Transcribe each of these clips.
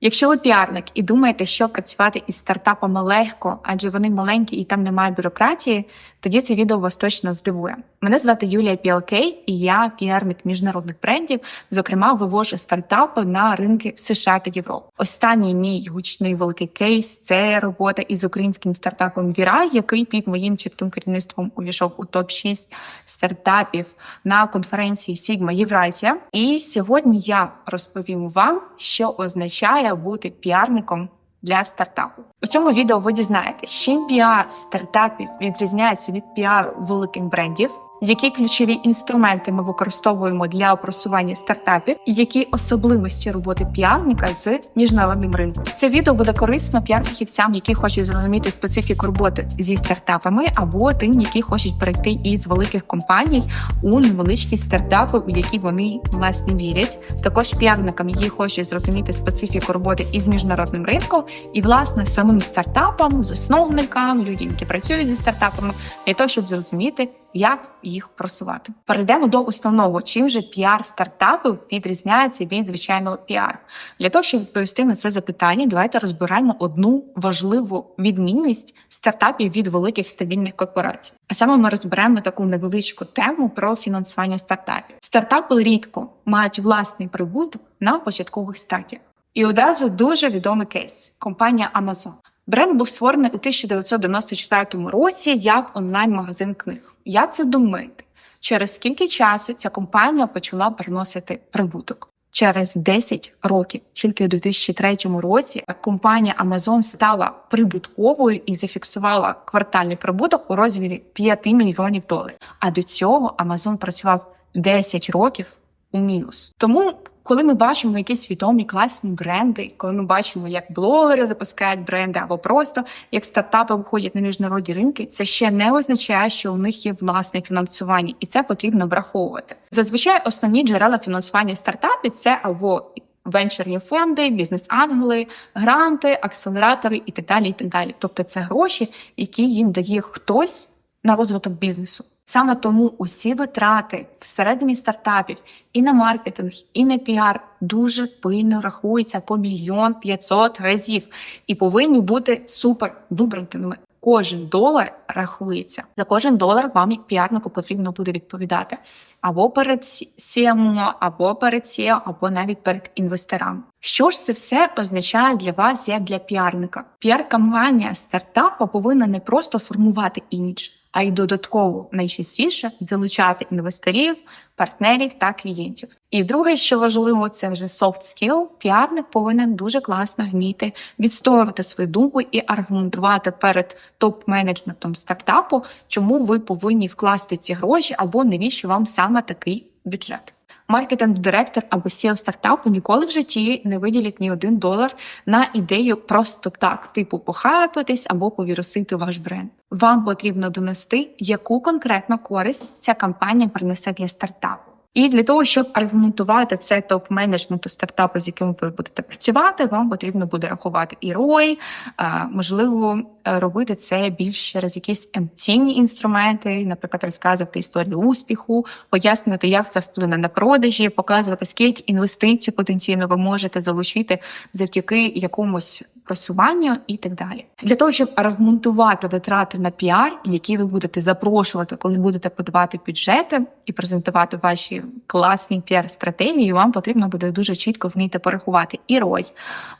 Якщо ви піарник і думаєте, що працювати із стартапами легко, адже вони маленькі і там немає бюрократії, тоді це відео вас точно здивує. Мене звати Юлія Піалкей, і я піарник міжнародних брендів. Зокрема, вивожу стартапи на ринки США та Європи. Останній мій гучний великий кейс це робота із українським стартапом Віра, який під моїм чітким керівництвом увійшов у топ 6 стартапів на конференції Sigma Євразія. І сьогодні я розповім вам, що означає бути піарником для стартапу. У цьому відео ви дізнаєтесь, чим піар стартапів відрізняється від піару великих брендів. Які ключові інструменти ми використовуємо для просування стартапів, і які особливості роботи піарника з міжнародним ринком? Це відео буде корисно піар-фахівцям, які хочуть зрозуміти специфіку роботи зі стартапами, або тим, які хочуть перейти із великих компаній у невеличкі стартапи, у які вони власне вірять. Також піарникам, які хочуть зрозуміти специфіку роботи із міжнародним ринком, і власне самим стартапам, засновникам, людям, які працюють зі стартапами, для того, щоб зрозуміти як їх просувати. Перейдемо до основного, чим же піар стартапів відрізняється від звичайного піару. Для того, щоб відповісти на це запитання, давайте розбираємо одну важливу відмінність стартапів від великих стабільних корпорацій. А саме ми розберемо таку невеличку тему про фінансування стартапів. Стартапи рідко мають власний прибуток на початкових стадіях. І одразу дуже відомий кейс компанія Amazon. Бренд був створений у 1994 році як онлайн-магазин книг. Як ви думаєте, через скільки часу ця компанія почала приносити прибуток? Через 10 років, тільки у 2003 році, компанія Amazon стала прибутковою і зафіксувала квартальний прибуток у розмірі 5 мільйонів доларів. А до цього Amazon працював 10 років у мінус. Тому коли ми бачимо якісь відомі класні бренди, коли ми бачимо, як блогери запускають бренди, або просто як стартапи виходять на міжнародні ринки, це ще не означає, що у них є власне фінансування, і це потрібно враховувати. Зазвичай основні джерела фінансування стартапів це або Венчурні фонди, бізнес-ангели, гранти, акселератори і так далі. І так далі. Тобто це гроші, які їм дає хтось на розвиток бізнесу. Саме тому усі витрати всередині стартапів і на маркетинг, і на піар дуже пильно рахуються по мільйон п'ятсот разів і повинні бути супер вибраними. Кожен долар рахується. За кожен долар вам, як піарнику, потрібно буде відповідати або перед CMO, або перед SEO, або навіть перед інвесторами. Що ж це все означає для вас як для піарника? Піар-кампанія стартапу повинна не просто формувати імідж, а й додатково найчастіше залучати інвесторів, партнерів та клієнтів. І друге, що важливо, це вже soft skill. Піарник повинен дуже класно вміти відстоювати свою думку і аргументувати перед топ-менеджментом стартапу, чому ви повинні вкласти ці гроші або навіщо вам саме такий бюджет. Маркетинг-директор або SEO стартапу ніколи в житті не виділять ні один долар на ідею просто так, типу похайпитись або повірусити ваш бренд. Вам потрібно донести, яку конкретно користь ця кампанія принесе для стартапу. І для того, щоб аргументувати це топ-менеджменту стартапу, з яким ви будете працювати, вам потрібно буде рахувати і ROI, можливо, робити це більш через якісь емоційні інструменти, наприклад, розказувати історію успіху, пояснювати, як це вплине на продажі, показувати, скільки інвестицій потенційно ви можете залучити завдяки якомусь просуванню і так далі. Для того, щоб аргументувати витрати на піар, які ви будете запрошувати, коли будете подавати бюджети і презентувати ваші класні піар-стратегії, вам потрібно буде дуже чітко вміти порахувати і рой,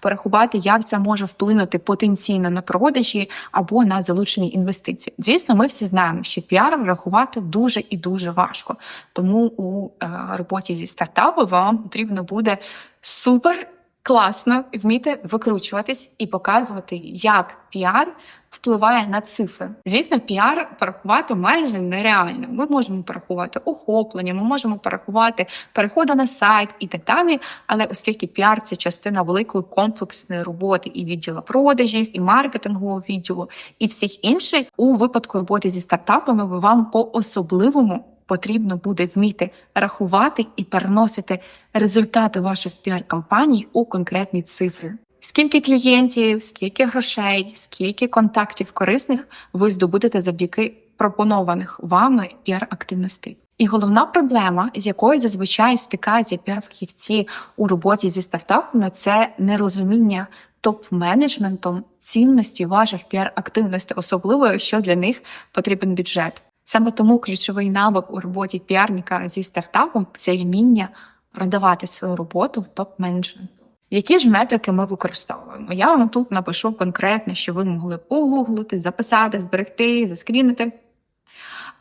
порахувати, як це може вплинути потенційно на продажі або на залучені інвестиції. Звісно, ми всі знаємо, що піар врахувати дуже і дуже важко. Тому у е, роботі зі стартапу вам потрібно буде супер класно вміти викручуватись і показувати, як піар впливає на цифри. Звісно, піар порахувати майже нереально. Ми можемо порахувати охоплення, ми можемо порахувати переходи на сайт і так далі. Але оскільки піар це частина великої комплексної роботи і відділу продажів, і маркетингового відділу, і всіх інших у випадку роботи зі стартапами, вам по особливому потрібно буде вміти рахувати і переносити результати ваших піар-кампаній у конкретні цифри. Скільки клієнтів, скільки грошей, скільки контактів корисних ви здобудете завдяки пропонованих вами піар-активностей. І головна проблема, з якою зазвичай стикаються піар-фахівці у роботі зі стартапами, це нерозуміння топ-менеджментом цінності ваших піар-активностей, особливо якщо для них потрібен бюджет. Саме тому ключовий навик у роботі піарника зі стартапом це вміння продавати свою роботу топ-менеджменту. Які ж метрики ми використовуємо? Я вам тут напишу конкретно, що ви могли погуглити, записати, зберегти, заскрінити.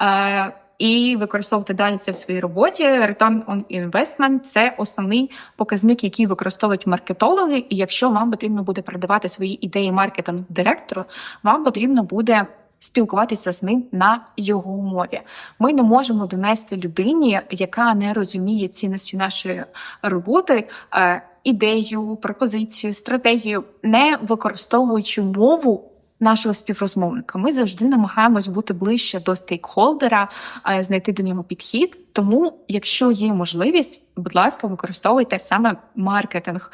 Е, і використовувати далі це в своїй роботі. Return on investment – це основний показник, який використовують маркетологи. І якщо вам потрібно буде передавати свої ідеї маркетинг директору, вам потрібно буде спілкуватися з ним на його мові. Ми не можемо донести людині, яка не розуміє цінності нашої роботи. е, Ідею, пропозицію, стратегію, не використовуючи мову нашого співрозмовника. Ми завжди намагаємось бути ближче до стейкхолдера, е, знайти до нього підхід. Тому, якщо є можливість, будь ласка, використовуйте саме маркетинг.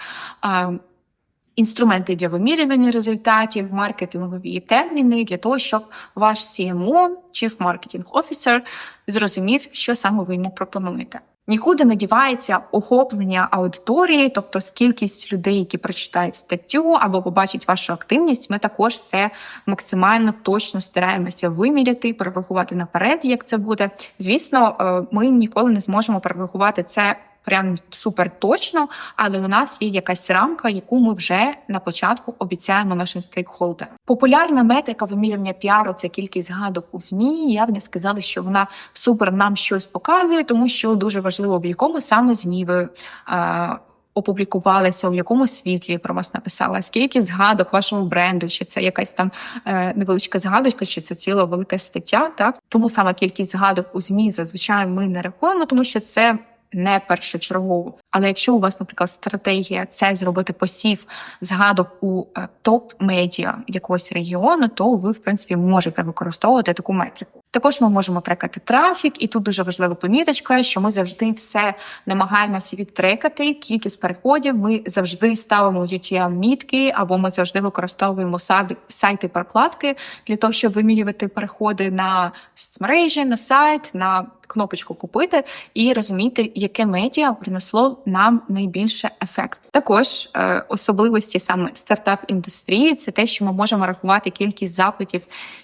Інструменти для вимірювання результатів, маркетингові терміни для того, щоб ваш CMO, Chief Marketing Officer, зрозумів, що саме ви йому пропонуєте. Нікуди не дівається охоплення аудиторії, тобто кількість людей, які прочитають статтю або побачать вашу активність. Ми також це максимально точно стараємося виміряти, прорахувати наперед, як це буде. Звісно, е, ми ніколи не зможемо прорахувати це. Прям супер точно, але у нас є якась рамка, яку ми вже на початку обіцяємо нашим стейкхолдерам. Популярна метрика вимірювання піару це кількість згадок у змі. Я б не сказала, що вона супер нам щось показує, тому що дуже важливо в якому саме змі ви. Е- Опублікувалися, в якому світлі про вас написала, скільки згадок вашого бренду, чи це якась там е, невеличка згадочка, чи це ціла велика стаття. Так тому саме кількість згадок у змі зазвичай ми не рахуємо, тому що це не першочергово. Але якщо у вас, наприклад, стратегія це зробити посів згадок у е, топ-медіа якогось регіону, то ви, в принципі, можете використовувати таку метрику. Також ми можемо трекати трафік, і тут дуже важлива поміточка, що ми завжди все намагаємося відтрекати. Кількість переходів ми завжди ставимо utm мітки або ми завжди використовуємо сайти прокладки для того, щоб вимірювати переходи на мережі, на сайт, на кнопочку купити і розуміти, яке медіа принесло нам найбільше ефект. Також е, особливості саме стартап індустрії це те, що ми можемо рахувати кількість запитів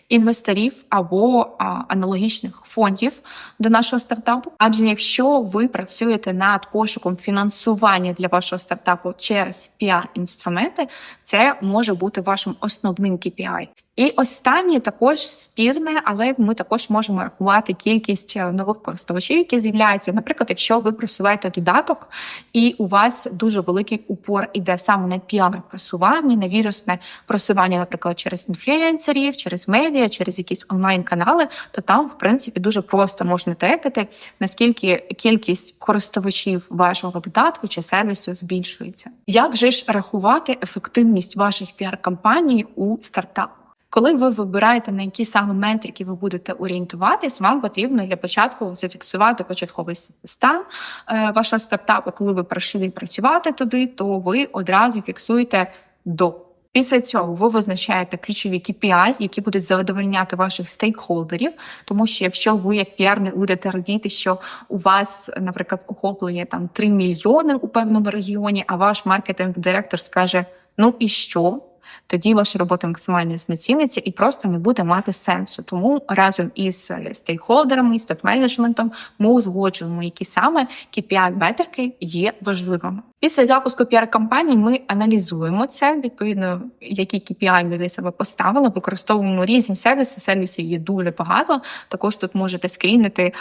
інвесторів або а, аналогічних фондів до нашого стартапу. Адже якщо ви працюєте над пошуком фінансування для вашого стартапу через піар-інструменти, це може бути вашим основним KPI. І останнє також спірне, але ми також можемо рахувати кількість е, нових користувачів, які з'являються. Наприклад, якщо ви просуваєте додаток, і у вас дуже великий упор іде саме на піар просування, на вірусне просування, наприклад, через інфлюенсерів, через медіа, через якісь онлайн-канали, то там, в принципі, дуже просто можна трекати, наскільки кількість користувачів вашого додатку чи сервісу збільшується. Як же ж рахувати ефективність ваших піар-кампаній у стартапах? Коли ви вибираєте на які саме метрики ви будете орієнтуватись, вам потрібно для початку зафіксувати початковий стан е, вашого стартапу. Коли ви прийшли працювати туди, то ви одразу фіксуєте до. Після цього ви визначаєте ключові KPI, які будуть задовольняти ваших стейкхолдерів. Тому що якщо ви як піарник будете радіти, що у вас, наприклад, охоплення там 3 мільйони у певному регіоні, а ваш маркетинг-директор скаже: Ну і що? Тоді ваша робота максимально знеціниться і просто не буде мати сенсу. Тому разом із стейкхолдерами, з топ-менеджментом ми узгоджуємо, які саме kpi метрики є важливими. Після запуску піар-кампаній ми аналізуємо це відповідно, які KPI ми для себе поставили. Використовуємо різні сервіси. Сервісів є дуже багато. Також тут можете скрінити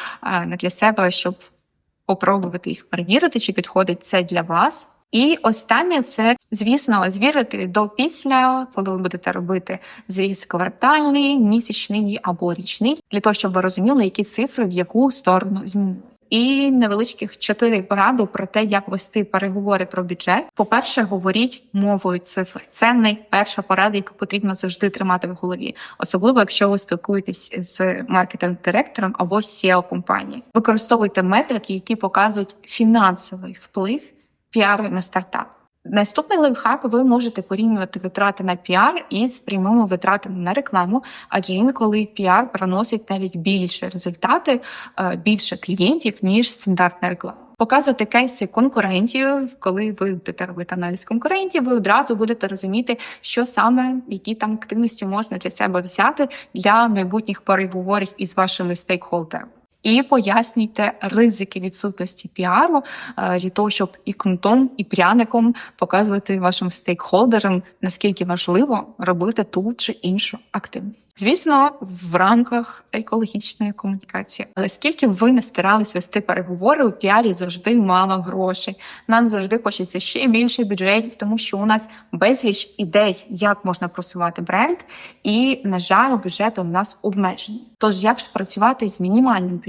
для себе, щоб попробувати їх перевірити, чи підходить це для вас. І останнє це, звісно, звірити до після, коли ви будете робити зріз квартальний, місячний або річний, для того, щоб ви розуміли, які цифри в яку сторону змінилися. І невеличких чотири поради про те, як вести переговори про бюджет. По перше, говоріть мовою цифр. Це найперша порада, яку потрібно завжди тримати в голові, особливо якщо ви спілкуєтесь з маркетинг-директором або seo компанії. Використовуйте метрики, які показують фінансовий вплив піару на стартап. Наступний лайфхак ви можете порівнювати витрати на піар із прямими витратами на рекламу, адже інколи піар приносить навіть більше результати, е, більше клієнтів ніж стандартна реклама. Показувати кейси конкурентів, коли ви будете робити аналіз конкурентів, ви одразу будете розуміти, що саме які там активності можна для себе взяти для майбутніх переговорів із вашими стейкхолдерами. І пояснюйте ризики відсутності піару е, для того, щоб і кнутом, і пряником показувати вашим стейкхолдерам, наскільки важливо робити ту чи іншу активність. Звісно, в рамках екологічної комунікації. Але скільки ви не старались вести переговори, у піарі завжди мало грошей. Нам завжди хочеться ще більше бюджетів, тому що у нас безліч ідей, як можна просувати бренд, і на жаль, бюджет у нас обмежений. Тож як ж працювати з мінімальним бюджетом?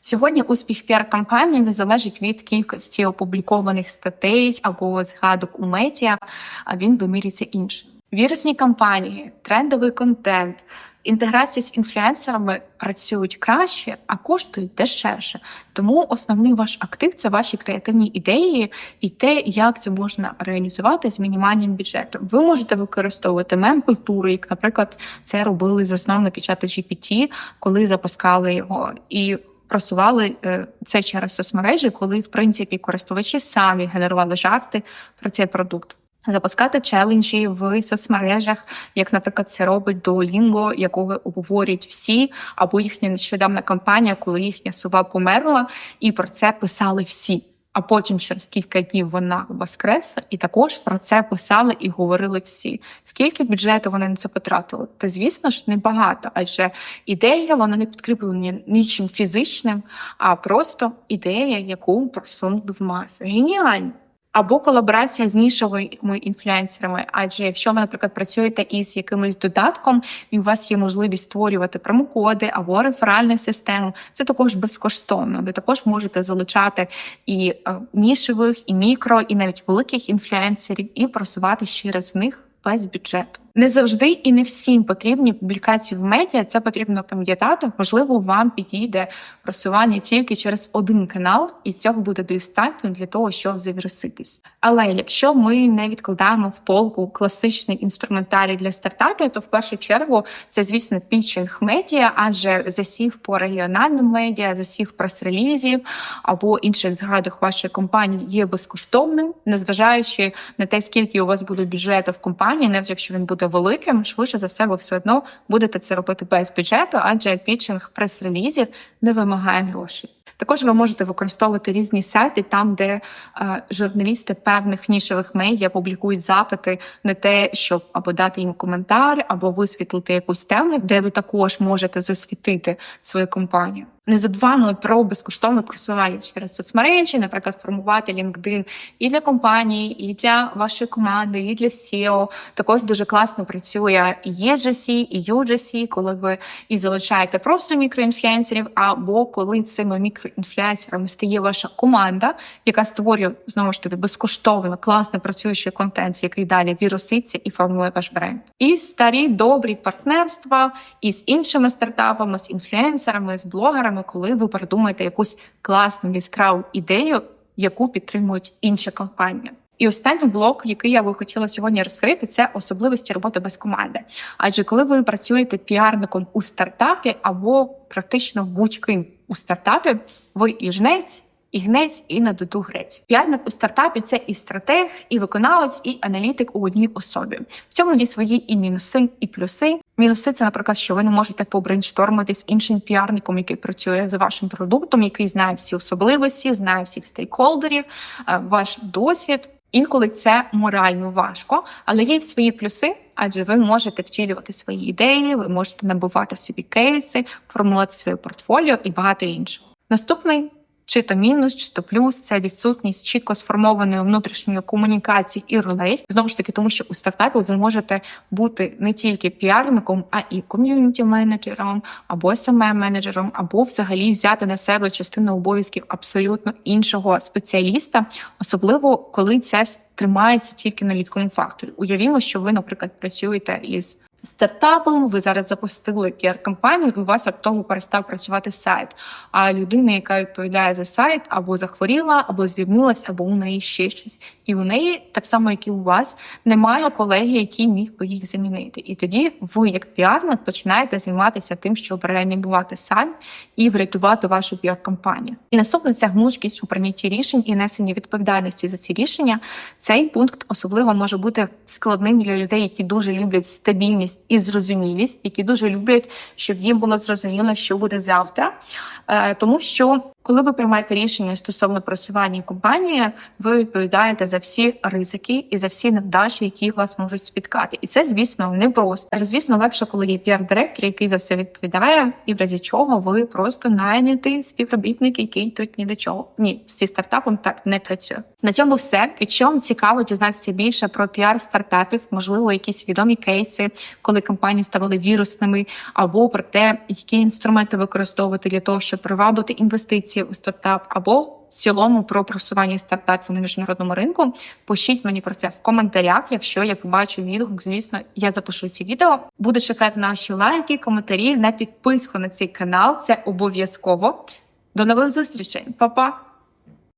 Сьогодні успіх піар-кампанії не залежить від кількості опублікованих статей або згадок у медіа, а він вимірюється іншим. Вірусні кампанії, трендовий контент, інтеграція з інфлюенсерами працюють краще, а коштують дешевше. Тому основний ваш актив це ваші креативні ідеї і те, як це можна реалізувати з мінімальним бюджетом. Ви можете використовувати мем-культуру, як, наприклад, це робили засновники чату GPT, коли запускали його і. Просували е, це через соцмережі, коли в принципі користувачі самі генерували жарти про цей продукт. Запускати челенджі в соцмережах, як, наприклад, це робить Duolingo, якого обговорюють всі, або їхня нещодавна кампанія, коли їхня сова померла, і про це писали всі. А потім через кілька днів вона воскресла, і також про це писали і говорили всі. Скільки бюджету вони на це потратили? Та звісно ж небагато, адже ідея вона не підкріплена нічим фізичним, а просто ідея, яку просунули в маси. Геніально! Або колаборація з нішовими інфлюенсерами. Адже якщо ви, наприклад, працюєте із якимось додатком, і у вас є можливість створювати промокоди або реферальну систему, це також безкоштовно. Ви також можете залучати і нішевих, нішових, і мікро, і навіть великих інфлюенсерів, і просувати через них без бюджету. Не завжди і не всім потрібні публікації в медіа. Це потрібно пам'ятати. Можливо, вам підійде просування тільки через один канал, і цього буде достатньо для того, щоб завіруситись. Але якщо ми не відкладаємо в полку класичний інструментарій для стартапів, то в першу чергу це, звісно, пітчинг медіа, адже засів по регіональним медіа, засів прес-релізів або інших згадок вашої компанії є безкоштовним, незважаючи на те, скільки у вас буде бюджету в компанії, навіть якщо він буде великим, швидше за все, ви все одно будете це робити без бюджету, адже пітчинг прес-релізів не вимагає грошей. Також ви можете використовувати різні сайти, там, де е, журналісти певних нішевих медіа публікують запити на те, щоб або дати їм коментар, або висвітлити якусь тему, де ви також можете засвітити свою компанію. Не забуваємо про безкоштовне просування через соцмережі, наприклад, формувати LinkedIn і для компанії, і для вашої команди, і для SEO. Також дуже класно працює і EGC, і UGC, коли ви і залучаєте просто мікроінфлюенсерів, або коли цими мікроінфлюенсерами стає ваша команда, яка створює знову ж таки безкоштовно класно працюючий контент, який далі віруситься і формує ваш бренд. І старі добрі партнерства із іншими стартапами, з інфлюенсерами, з блогерами коли ви придумаєте якусь класну яскраву ідею, яку підтримують інші компанії. І останній блок, який я би хотіла сьогодні розкрити, це особливості роботи без команди. Адже коли ви працюєте піарником у стартапі або практично будь-ким у стартапі, ви і жнець, і гнець, і на дуду грець. Піарник у стартапі це і стратег, і виконавець, і аналітик у одній особі. В цьому є свої і мінуси, і плюси. Мінуси це, наприклад, що ви не можете побрейнштормити з іншим піарником, який працює за вашим продуктом, який знає всі особливості, знає всіх стейкхолдерів, е, ваш досвід. Інколи це морально важко, але є свої плюси, адже ви можете втілювати свої ідеї, ви можете набувати собі кейси, формувати своє портфоліо і багато іншого. Наступний чи то мінус, чи то плюс це відсутність чітко сформованої внутрішньої комунікації і ролей. Знову ж таки, тому що у стартапі ви можете бути не тільки піарником, а і ком'юніті менеджером, або саме менеджером, або взагалі взяти на себе частину обов'язків абсолютно іншого спеціаліста, особливо коли це тримається тільки на людському факторі. Уявімо, що ви, наприклад, працюєте із стартапом, ви зараз запустили піар-кампанію, у вас раптово перестав працювати сайт. А людина, яка відповідає за сайт, або захворіла, або звільнилась, або у неї ще щось. І у неї, так само як і у вас, немає колеги, який міг би їх замінити. І тоді ви, як піарник, починаєте займатися тим, щоб реанімувати сайт і врятувати вашу піар-кампанію. І наступне це гнучкість у прийнятті рішень і несення відповідальності за ці рішення. Цей пункт особливо може бути складним для людей, які дуже люблять стабільність і зрозумілість, які дуже люблять, щоб їм було зрозуміло, що буде завтра. Е, Тому що коли ви приймаєте рішення стосовно просування компанії, ви відповідаєте за всі ризики і за всі невдачі, які вас можуть спіткати. І це, звісно, не просто. Звісно, легше, коли є піар-директор, який за все відповідає, і в разі чого ви просто найнятий співробітник, який тут ні до чого. Ні, з цим стартапом так не працює. На цьому все. Якщо вам цікаво дізнатися більше про піар стартапів, можливо, якісь відомі кейси, коли компанії ставали вірусними, або про те, які інструменти використовувати для того, щоб привабити інвестиції у стартап, або в цілому про просування стартапів на міжнародному ринку. Пишіть мені про це в коментарях. Якщо я побачу відгук, звісно, я запишу ці відео. Буду чекати наші лайки, коментарі на підписку на цей канал. Це обов'язково. До нових зустрічей, Па-па!